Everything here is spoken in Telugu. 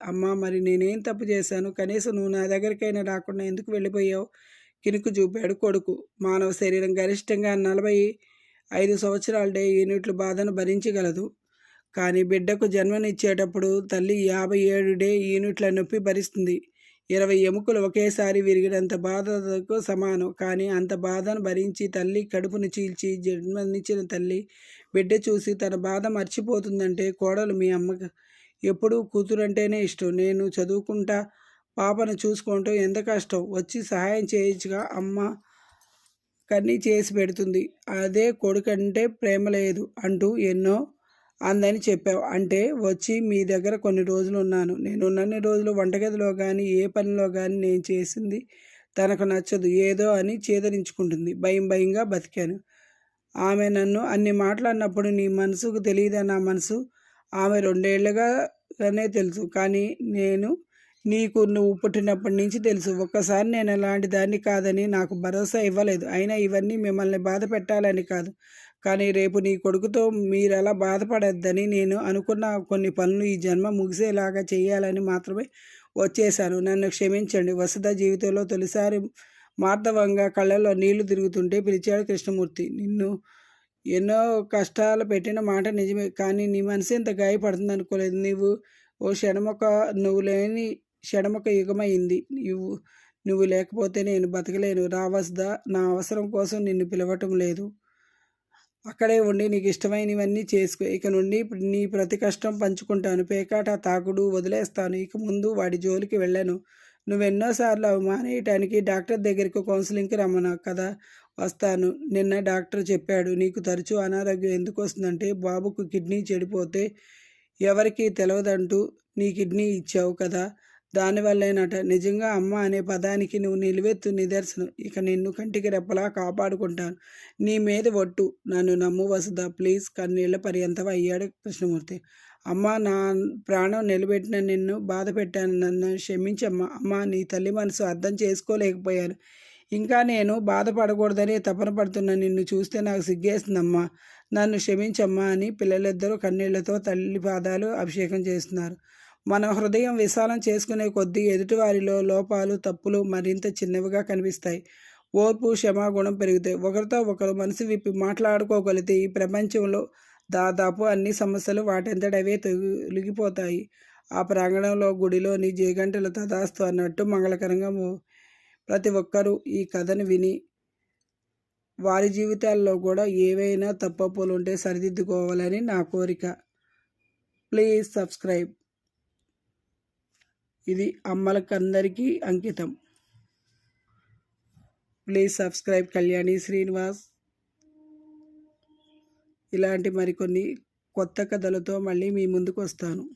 అమ్మా మరి నేనేం తప్పు చేశాను? కనీసం నువ్వు నా దగ్గరికైనా రాకుండా ఎందుకు వెళ్ళిపోయావు? కినుకు చూపాడు కొడుకు. మానవ శరీరం గరిష్టంగా నలభై ఐదు సంవత్సరాల డే యూనిట్లు బాధను భరించగలదు. కానీ బిడ్డకు జన్మనిచ్చేటప్పుడు తల్లి యాభై ఏడు డే యూనిట్ల నొప్పి భరిస్తుంది. ఇరవై ఎముకలు ఒకేసారి విరిగినంత బాధకు సమానం. కానీ అంత బాధను భరించి తల్లి కడుపును చీల్చి జన్మనిచ్చిన తల్లి బిడ్డ చూసి తన బాధ మర్చిపోతుందంటే కోడలు మీ అమ్మకు ఎప్పుడూ కూతురంటేనే ఇష్టం. నేను చదువుకుంటా పాపను చూసుకుంటూ ఎంత కష్టం? వచ్చి సహాయం చేయించగా అమ్మ కన్నీ చేసి పెడుతుంది. అదే కొడుకంటే ప్రేమ లేదు అంటూ ఎన్నో అందని చెప్పావు. అంటే వచ్చి మీ దగ్గర కొన్ని రోజులు ఉన్నాను. నేను ఉన్నన్ని రోజులు వంటగదిలో కానీ ఏ పనిలో కానీ నేను చేసింది తనకు నచ్చదు. ఏదో అని చేదరించుకుంటుంది. భయం భయంగా బతికాను. ఆమె నన్ను అన్ని మాట్లాడినప్పుడు నీ మనసుకు తెలియదా నా మనసు? ఆమె రెండేళ్ళుగానే తెలుసు. కానీ నేను నీకు నువ్వు పుట్టినప్పటి నుంచి తెలుసు. ఒక్కసారి నేను అలాంటి దాన్ని కాదని నాకు భరోసా ఇవ్వలేదు. అయినా ఇవన్నీ మిమ్మల్ని బాధ పెట్టాలని కాదు. కానీ రేపు నీ కొడుకుతో మీరు అలా బాధపడద్దని నేను అనుకున్న కొన్ని పనులు ఈ జన్మ ముగిసేలాగా చేయాలని మాత్రమే వచ్చేశాను. నన్ను క్షమించండి. వసుధ జీవితంలో తొలిసారి మార్ధవంగా కళ్ళల్లో నీళ్ళు తిరుగుతుంటే పిలిచాడు కృష్ణమూర్తి. నిన్ను ఎన్నో కష్టాలు పెట్టిన మాట నిజమే కానీ నీ మనసు ఇంత గాయపడుతుంది అనుకోలేదు. నీవు ఓ క్షణమొక నువ్వు లేని క్షణమొక యుగమైంది. నువ్వు నువ్వు లేకపోతే నేను బతకలేను. రావస్దా నా అవసరం కోసం నిన్ను పిలవటం లేదు. అక్కడే ఉండి నీకు ఇష్టమైనవన్నీ చేసుకో. ఇక నుండి నీ ప్రతి కష్టం పంచుకుంటాను. పేకాట తాకుడు వదిలేస్తాను. ఇక ముందు వాడి జోలికి వెళ్ళాను. నువ్వెన్నోసార్లు అవి మానేయటానికి డాక్టర్ దగ్గరికి కౌన్సిలింగ్కి రమ్మన్నావు కదా. వస్తాను. నిన్న డాక్టర్ చెప్పాడు నీకు తరచూ అనారోగ్యం ఎందుకు వస్తుందంటే బాబుకు కిడ్నీ చెడిపోతే ఎవరికి తెలియదంటూ నీ కిడ్నీ ఇచ్చావు కదా. దానివల్లేనట నిజంగా అమ్మ అనే పదానికి నువ్వు నిలువెత్తు నిదర్శనం. ఇక నిన్ను కంటికి రెప్పలా కాపాడుకుంటాను. నీ మీద ఒట్టు. నన్ను నమ్ము వసుదా ప్లీజ్ కన్నీళ్ళ పర్యంతం అయ్యాడు కృష్ణమూర్తి. అమ్మ నా ప్రాణం నిలబెట్టిన నిన్ను బాధ పెట్టాను నన్ను క్షమించమ్మా. అమ్మ నీ తల్లి మనసు అర్థం చేసుకోలేకపోయాను. ఇంకా నేను బాధపడకూడదని తపన పడుతున్న నిన్ను చూస్తే నాకు సిగ్గేస్తుందమ్మా. నన్ను క్షమించమ్మా అని పిల్లలిద్దరూ కన్నీళ్ళతో తల్లి పాదాలు అభిషేకం చేస్తున్నారు. మన హృదయం విశాలం చేసుకునే కొద్దీ ఎదుటివారిలో లోపాలు తప్పులు మరింత చిన్నవిగా కనిపిస్తాయి. ఓర్పు క్షమాగుణం పెరుగుతాయి. ఒకరితో ఒకరు మనసు విప్పి మాట్లాడుకోగలిగితే ఈ ప్రపంచంలో దాదాపు అన్ని సమస్యలు వాటంతటవే తొలగిపోతాయి. ఆ ప్రాంగణంలో గుడిలోని జయగంటల తదాస్తు అన్నట్టు మంగళకరంగా ప్రతి ఒక్కరూ ఈ కథను విని వారి జీవితాల్లో కూడా ఏవైనా తప్పప్పులు ఉంటే సరిదిద్దుకోవాలని నా కోరిక. Please subscribe. ఇది అమ్మలకందరికీ అంకితం. Please subscribe Kalyani Srinivas. ఇలాంటి మరికొన్ని కొత్త కథలతో మళ్ళీ మీ ముందుకు వస్తాను